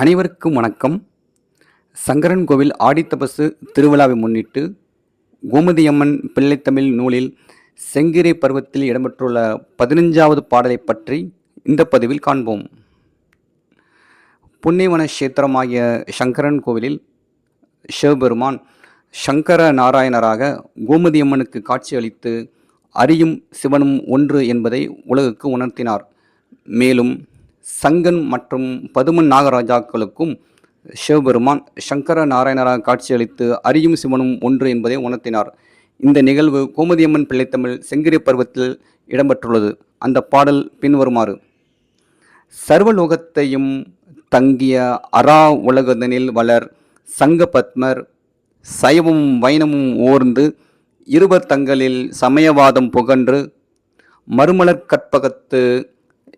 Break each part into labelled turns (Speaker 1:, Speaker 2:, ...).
Speaker 1: அனைவருக்கும் வணக்கம். சங்கரன் கோவில் ஆடித்தபசு திருவிழாவை முன்னிட்டு கோமதியம்மன் பிள்ளைத்தமிழ் நூலில் செங்கிரை பருவத்தில் இடம்பெற்றுள்ள பதினஞ்சாவது பாடலை பற்றி இந்த பதிவில் காண்போம். புண்ணியவன கஷேத்திரமாகிய சங்கரன் கோவிலில் சிவபெருமான் சங்கர நாராயணராக கோமதியம்மனுக்கு காட்சியளித்து அரியும் சிவனும் ஒன்று என்பதை உலகுக்கு உணர்த்தினார். மேலும் சங்கன் மற்றும் பதுமன் நாகராஜாக்களுக்கும் சிவபெருமான் சங்கர நாராயணராக காட்சியளித்து அரியும் சிவனும் ஒன்று என்பதை உணர்த்தினார். இந்த நிகழ்வு கோமதியம்மன் பிள்ளைத்தமிழ் செங்கிரி பருவத்தில் இடம்பெற்றுள்ளது. அந்த பாடல் பின்வருமாறு. சர்வலோகத்தையும் தங்கிய அரா உலகதனில் வளர் சங்க பத்மர் சைவமும் வைணமும் ஓர்ந்து இருவர் தங்களில் சமயவாதம் புகன்று மறுமலர் கற்பகத்து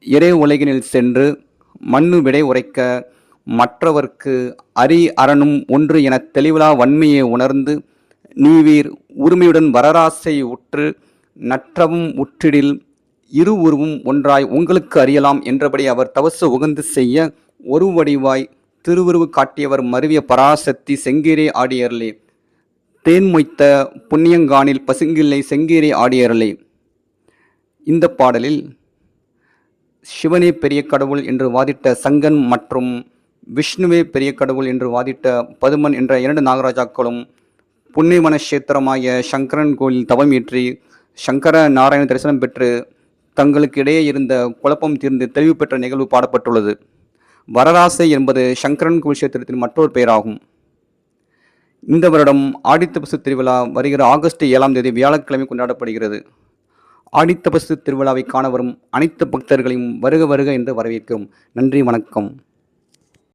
Speaker 1: இறை உலகினில் சென்று மண்ணு விடை உரைக்க மற்றவர்க்கு அரி அரணும் ஒன்று என தெளிவிலா வன்மையை உணர்ந்து நீவீர் உரிமையுடன் வரராசை உற்று நற்றவும் உற்றிடில் இரு உருவும் ஒன்றாய் உங்களுக்கு அறியலாம் என்றபடி அவர் தவசு உகந்து செய்ய ஒரு வடிவாய் திருவுருவு காட்டியவர் மருவிய பராசக்தி செங்கீரை ஆடியர்லே. தேன் மொய்த்த புண்ணியங்கானில் பசுங்கில்லை செங்கீரை ஆடியர்லே. இந்த பாடலில் சிவனே பெரிய கடவுள் என்று வாதிட்ட சங்கன் மற்றும் விஷ்ணுவே பெரிய கடவுள் என்று வாதிட்ட பதுமன் என்ற இரண்டு நாகராஜாக்களும் புண்ணியவன கஷேத்திரமாகிய சங்கரன் கோயில் தவம் ஏற்றி சங்கர நாராயண தரிசனம் பெற்று தங்களுக்கு இடையே இருந்த குழப்பம் தீர்ந்து தெளிவு பெற்ற நிகழ்வு பாடப்பட்டுள்ளது. வரராசை என்பது சங்கரன் கோவில் கஷேத்திரத்தின் மற்றொரு பெயராகும். இந்த வருடம் ஆடித்தபசு திருவிழா வருகிற ஆகஸ்ட் ஏழாம் தேதி வியாழக்கிழமை கொண்டாடப்படுகிறது. ஆடித்தபசு திருவிழாவை காண வரும் அனைத்து பக்தர்களையும் வருக வருக என்று வரவேற்கிறோம். நன்றி வணக்கம்.